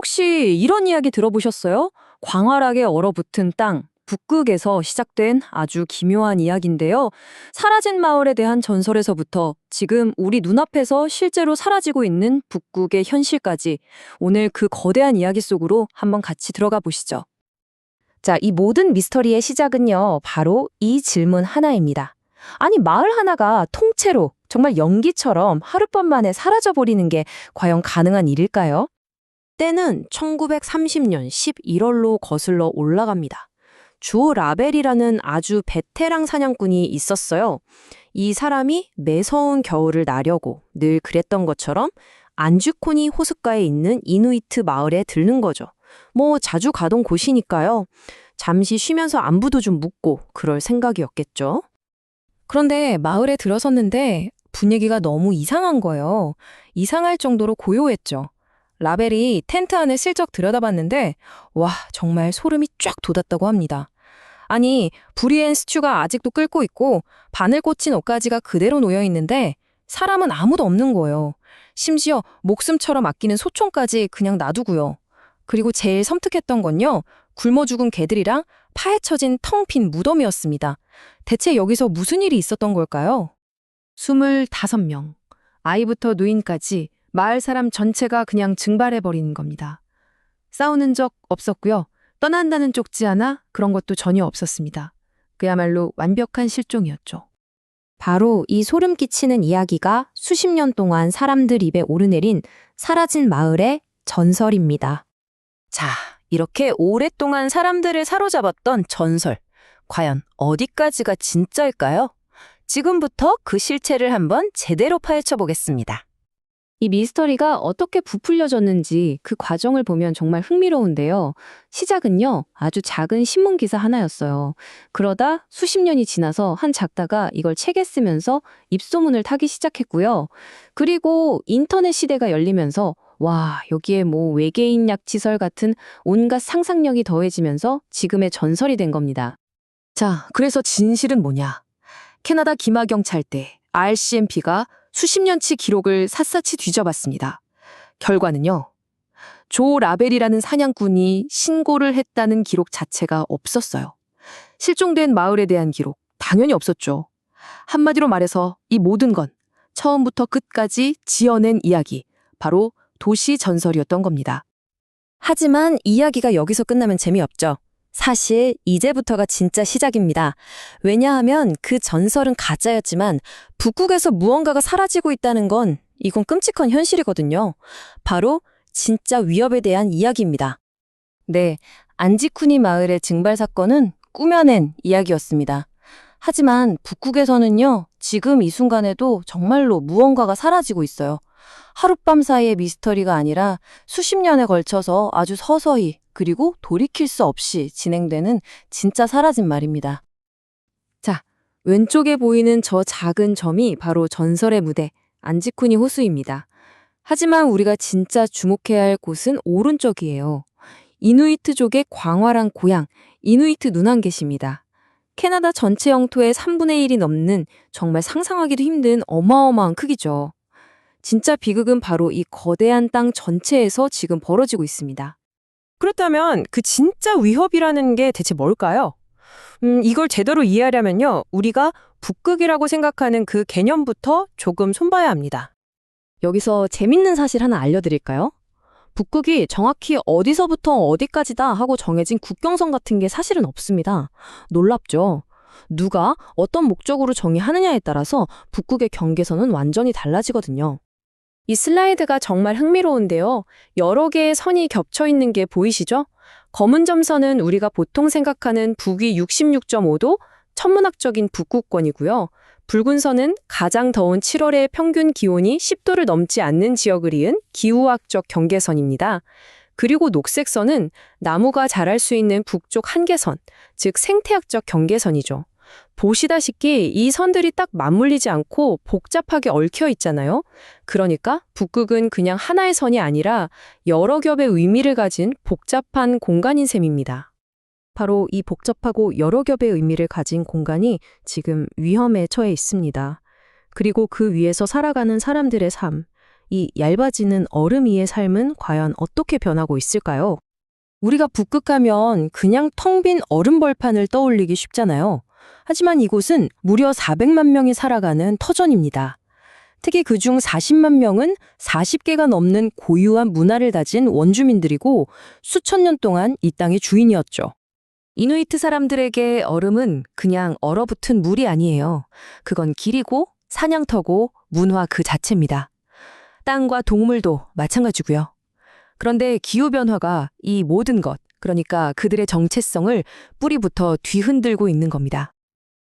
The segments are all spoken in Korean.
혹시 이런 이야기 들어보셨어요? 광활하게 얼어붙은 땅, 북극에서 시작된 아주 기묘한 이야기인데요. 사라진 마을에 대한 전설에서부터 지금 우리 눈앞에서 실제로 사라지고 있는 북극의 현실까지 오늘 그 거대한 이야기 속으로 한번 같이 들어가 보시죠. 자, 이 모든 미스터리의 시작은요, 바로 이 질문 하나입니다. 아니, 마을 하나가 통째로 정말 연기처럼 하룻밤 만에 사라져버리는 게 과연 가능한 일일까요? 때는 1930년 11월로 거슬러 올라갑니다. 주 라벨이라는 아주 베테랑 사냥꾼이 있었어요. 이 사람이 매서운 겨울을 나려고 늘 그랬던 것처럼 안주코니 호숫가에 있는 이누이트 마을에 들른 거죠. 뭐 자주 가던 곳이니까요. 잠시 쉬면서 안부도 좀 묻고 그럴 생각이었겠죠. 그런데 마을에 들어섰는데 분위기가 너무 이상한 거예요. 이상할 정도로 고요했죠. 라벨이 텐트 안을 슬쩍 들여다봤는데 와 정말 소름이 쫙 돋았다고 합니다. 아니 브리엔 스튜가 아직도 끓고 있고 바늘 꽂힌 옷가지가 그대로 놓여 있는데 사람은 아무도 없는 거예요. 심지어 목숨처럼 아끼는 소총까지 그냥 놔두고요. 그리고 제일 섬뜩했던 건요. 굶어 죽은 개들이랑 파헤쳐진 텅 빈 무덤이었습니다. 대체 여기서 무슨 일이 있었던 걸까요? 25명. 아이부터 노인까지 마을 사람 전체가 그냥 증발해버린 겁니다. 싸우는 적 없었고요. 떠난다는 쪽지 하나 그런 것도 전혀 없었습니다. 그야말로 완벽한 실종이었죠. 바로 이 소름 끼치는 이야기가 수십 년 동안 사람들 입에 오르내린 사라진 마을의 전설입니다. 자, 이렇게 오랫동안 사람들을 사로잡았던 전설. 과연 어디까지가 진짜일까요? 지금부터 그 실체를 한번 제대로 파헤쳐 보겠습니다. 이 미스터리가 어떻게 부풀려졌는지 그 과정을 보면 정말 흥미로운데요. 시작은요, 아주 작은 신문 기사 하나였어요. 그러다 수십 년이 지나서 한 작가가 이걸 책에 쓰면서 입소문을 타기 시작했고요. 그리고 인터넷 시대가 열리면서 와, 여기에 뭐 외계인 약지설 같은 온갖 상상력이 더해지면서 지금의 전설이 된 겁니다. 자, 그래서 진실은 뭐냐? 캐나다 기마 경찰대 RCMP가 수십 년치 기록을 샅샅이 뒤져봤습니다. 결과는요. 조 라벨이라는 사냥꾼이 신고를 했다는 기록 자체가 없었어요. 실종된 마을에 대한 기록 당연히 없었죠. 한마디로 말해서 이 모든 건 처음부터 끝까지 지어낸 이야기, 바로 도시 전설이었던 겁니다. 하지만 이야기가 여기서 끝나면 재미없죠. 사실 이제부터가 진짜 시작입니다. 왜냐하면 그 전설은 가짜였지만 북극에서 무언가가 사라지고 있다는 건 이건 끔찍한 현실이거든요. 바로 진짜 위협에 대한 이야기입니다. 네, 안지쿠니 마을의 증발 사건은 꾸며낸 이야기였습니다. 하지만 북극에서는요, 지금 이 순간에도 정말로 무언가가 사라지고 있어요. 하룻밤 사이의 미스터리가 아니라 수십 년에 걸쳐서 아주 서서히 그리고 돌이킬 수 없이 진행되는 진짜 사라진 말입니다. 자, 왼쪽에 보이는 저 작은 점이 바로 전설의 무대, 안지쿠니 호수입니다. 하지만 우리가 진짜 주목해야 할 곳은 오른쪽이에요. 이누이트족의 광활한 고향, 이누이트 눈안개시입니다. 캐나다 전체 영토의 3분의 1이 넘는 정말 상상하기도 힘든 어마어마한 크기죠. 진짜 비극은 바로 이 거대한 땅 전체에서 지금 벌어지고 있습니다. 그렇다면 그 진짜 위협이라는 게 대체 뭘까요? 음, 이걸 제대로 이해하려면요, 우리가 북극이라고 생각하는 그 개념부터 조금 손봐야 합니다. 여기서 재밌는 사실 하나 알려드릴까요? 북극이 정확히 어디서부터 어디까지다 하고 정해진 국경선 같은 게 사실은 없습니다. 놀랍죠? 누가 어떤 목적으로 정의하느냐에 따라서 북극의 경계선은 완전히 달라지거든요. 이 슬라이드가 정말 흥미로운데요. 여러 개의 선이 겹쳐 있는 게 보이시죠? 검은 점선은 우리가 보통 생각하는 북위 66.5도 천문학적인 북극권이고요. 붉은 선은 가장 더운 7월의 평균 기온이 10도를 넘지 않는 지역을 이은 기후학적 경계선입니다. 그리고 녹색 선은 나무가 자랄 수 있는 북쪽 한계선, 즉 생태학적 경계선이죠. 보시다시피 이 선들이 딱 맞물리지 않고 복잡하게 얽혀 있잖아요. 그러니까 북극은 그냥 하나의 선이 아니라 여러 겹의 의미를 가진 복잡한 공간인 셈입니다. 바로 이 복잡하고 여러 겹의 의미를 가진 공간이 지금 위험에 처해 있습니다. 그리고 그 위에서 살아가는 사람들의 삶, 이 얇아지는 얼음 위의 삶은 과연 어떻게 변하고 있을까요? 우리가 북극하면 그냥 텅 빈 얼음 벌판을 떠올리기 쉽잖아요. 하지만 이곳은 무려 400만 명이 살아가는 터전입니다. 특히 그중 40만 명은 40개가 넘는 고유한 문화를 가진 원주민들이고 수천 년 동안 이 땅의 주인이었죠. 이누이트 사람들에게 얼음은 그냥 얼어붙은 물이 아니에요. 그건 길이고 사냥터고 문화 그 자체입니다. 땅과 동물도 마찬가지고요. 그런데 기후변화가 이 모든 것, 그러니까 그들의 정체성을 뿌리부터 뒤흔들고 있는 겁니다.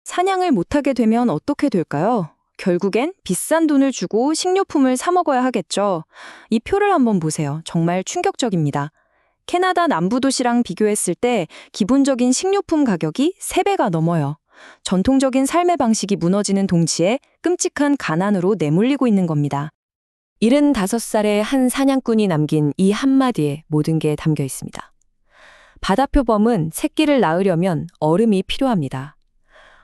사냥을 못하게 되면 어떻게 될까요? 결국엔 비싼 돈을 주고 식료품을 사 먹어야 하겠죠. 이 표를 한번 보세요. 정말 충격적입니다. 캐나다 남부 도시랑 비교했을 때 기본적인 식료품 가격이 3배가 넘어요. 전통적인 삶의 방식이 무너지는 동시에 끔찍한 가난으로 내몰리고 있는 겁니다. 75살의 한 사냥꾼이 남긴 이 한마디에 모든 게 담겨 있습니다. 바다표범은 새끼를 낳으려면 얼음이 필요합니다.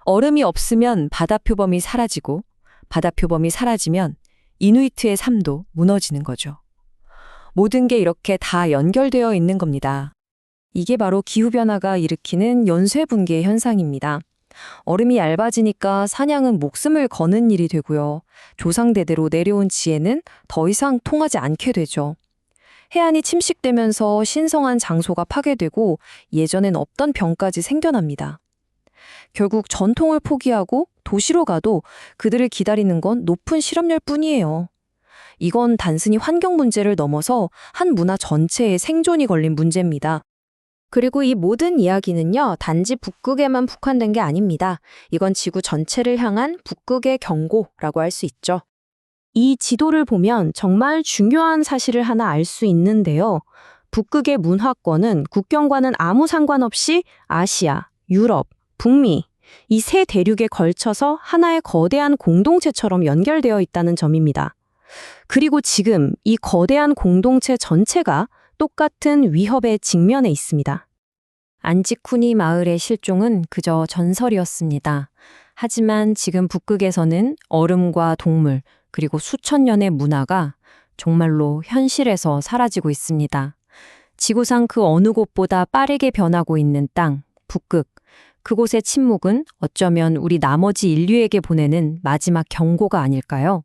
얼음이 없으면 바다표범이 사라지고 바다표범이 사라지면 이누이트의 삶도 무너지는 거죠. 모든 게 이렇게 다 연결되어 있는 겁니다. 이게 바로 기후변화가 일으키는 연쇄분계 현상입니다. 얼음이 얇아지니까 사냥은 목숨을 거는 일이 되고요. 조상대대로 내려온 지혜는 더 이상 통하지 않게 되죠. 해안이 침식되면서 신성한 장소가 파괴되고 예전엔 없던 병까지 생겨납니다. 결국 전통을 포기하고 도시로 가도 그들을 기다리는 건 높은 실업률 뿐이에요. 이건 단순히 환경 문제를 넘어서 한 문화 전체의 생존이 걸린 문제입니다. 그리고 이 모든 이야기는요, 단지 북극에만 국한된 게 아닙니다. 이건 지구 전체를 향한 북극의 경고라고 할 수 있죠. 이 지도를 보면 정말 중요한 사실을 하나 알 수 있는데요. 북극의 문화권은 국경과는 아무 상관없이 아시아, 유럽, 북미, 이 세 대륙에 걸쳐서 하나의 거대한 공동체처럼 연결되어 있다는 점입니다. 그리고 지금 이 거대한 공동체 전체가 똑같은 위협에 직면해 있습니다. 안지쿠니 마을의 실종은 그저 전설이었습니다. 하지만 지금 북극에서는 얼음과 동물, 그리고 수천 년의 문화가 정말로 현실에서 사라지고 있습니다. 지구상 그 어느 곳보다 빠르게 변하고 있는 땅, 북극. 그곳의 침묵은 어쩌면 우리 나머지 인류에게 보내는 마지막 경고가 아닐까요?